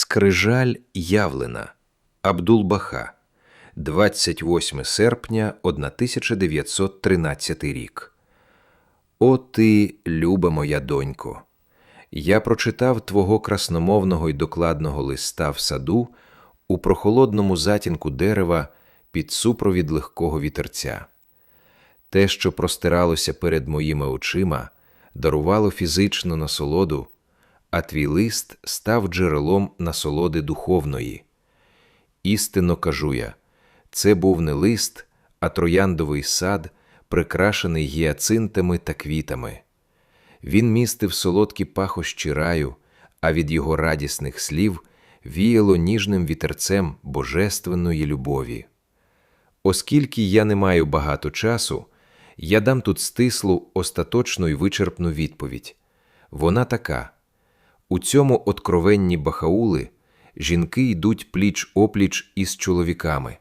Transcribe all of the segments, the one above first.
Скрижаль Явлена Абдулбаха 28 серпня 1913 рік. О ти, люба моя донько! Я прочитав твого красномовного й докладного листа в саду у прохолодному затінку дерева під супровід легкого вітерця. Те, що простиралося перед моїми очима, дарувало фізичну насолоду, а твій лист став джерелом насолоди духовної. Істинно кажу я, це був не лист, а трояндовий сад, прикрашений гіацинтами та квітами. Він містив солодкі пахощі раю, а від його радісних слів віяло ніжним вітерцем божественної любові. Оскільки я не маю багато часу, я дам тут стислу, остаточну і вичерпну відповідь. Вона така: у цьому откровенні Бахаули жінки йдуть пліч опліч із чоловіками.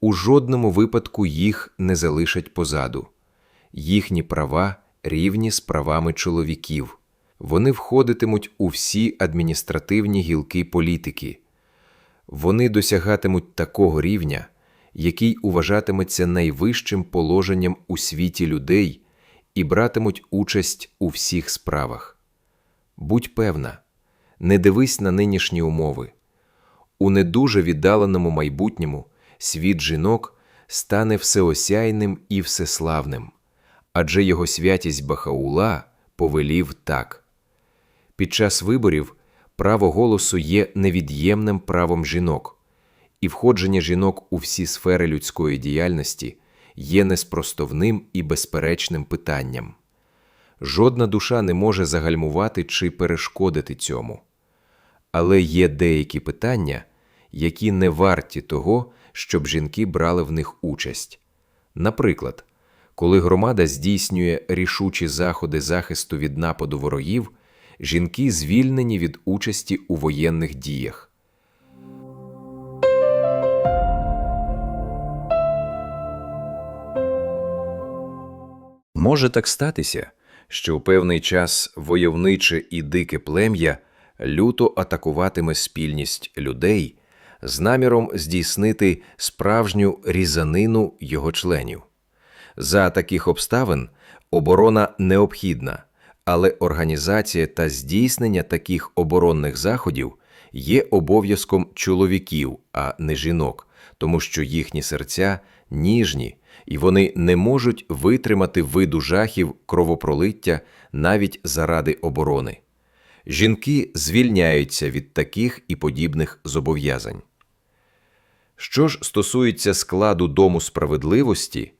У жодному випадку їх не залишать позаду. Їхні права рівні з правами чоловіків. Вони входитимуть у всі адміністративні гілки політики. Вони досягатимуть такого рівня, який уважатиметься найвищим положенням у світі людей і братимуть участь у всіх справах. Будь певна, не дивись на нинішні умови. У не дуже віддаленому майбутньому світ жінок стане всеосяйним і всеславним, адже його святість Бахаула повелів так. Під час виборів право голосу є невід'ємним правом жінок, і входження жінок у всі сфери людської діяльності є неспростовним і безперечним питанням. Жодна душа не може загальмувати чи перешкодити цьому. Але є деякі питання, які не варті того, щоб жінки брали в них участь. Наприклад, коли громада здійснює рішучі заходи захисту від нападу ворогів, жінки звільнені від участі у воєнних діях. Може так статися, що у певний час войовниче і дике плем'я люто атакуватиме спільність людей з наміром здійснити справжню різанину його членів. За таких обставин оборона необхідна, але організація та здійснення таких оборонних заходів є обов'язком чоловіків, а не жінок, тому що їхні серця ніжні і вони не можуть витримати виду жахів кровопролиття навіть заради оборони. Жінки звільняються від таких і подібних зобов'язань. Що ж стосується складу дому справедливості,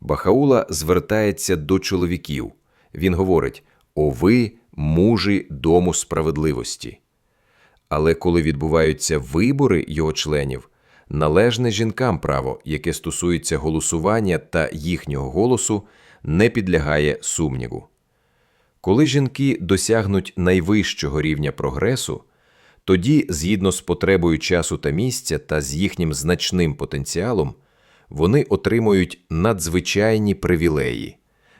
Бахаула звертається до чоловіків. Він говорить: О ви, мужі дому справедливості. Але коли відбуваються вибори його членів, належне жінкам право, яке стосується голосування та їхнього голосу, не підлягає сумніву. Коли жінки досягнуть найвищого рівня прогресу, тоді, згідно з потребою часу та місця та з їхнім значним потенціалом, вони отримують надзвичайні привілеї.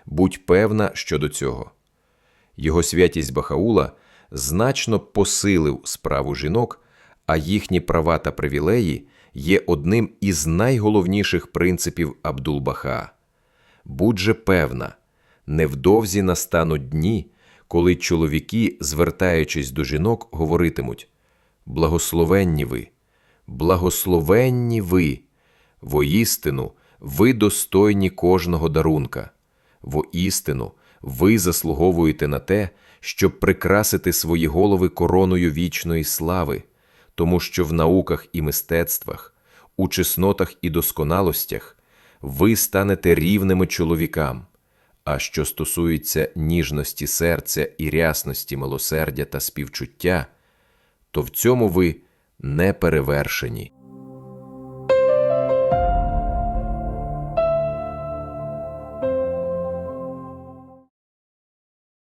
Будь певна щодо цього. Його святість Бахаула значно посилив справу жінок, а їхні права та привілеї є одним із найголовніших принципів Абдулбаха. Будь же певна, невдовзі настануть дні, коли чоловіки, звертаючись до жінок, говоритимуть Благословенні ви, благословенні ви, воістину, ви достойні кожного дарунка, воістину, ви заслуговуєте на те, щоб прикрасити свої голови короною вічної слави тому що в науках і мистецтвах, у чеснотах і досконалостях ви станете рівними чоловікам. А що стосується ніжності серця і рясності милосердя та співчуття, то в цьому ви не перевершені.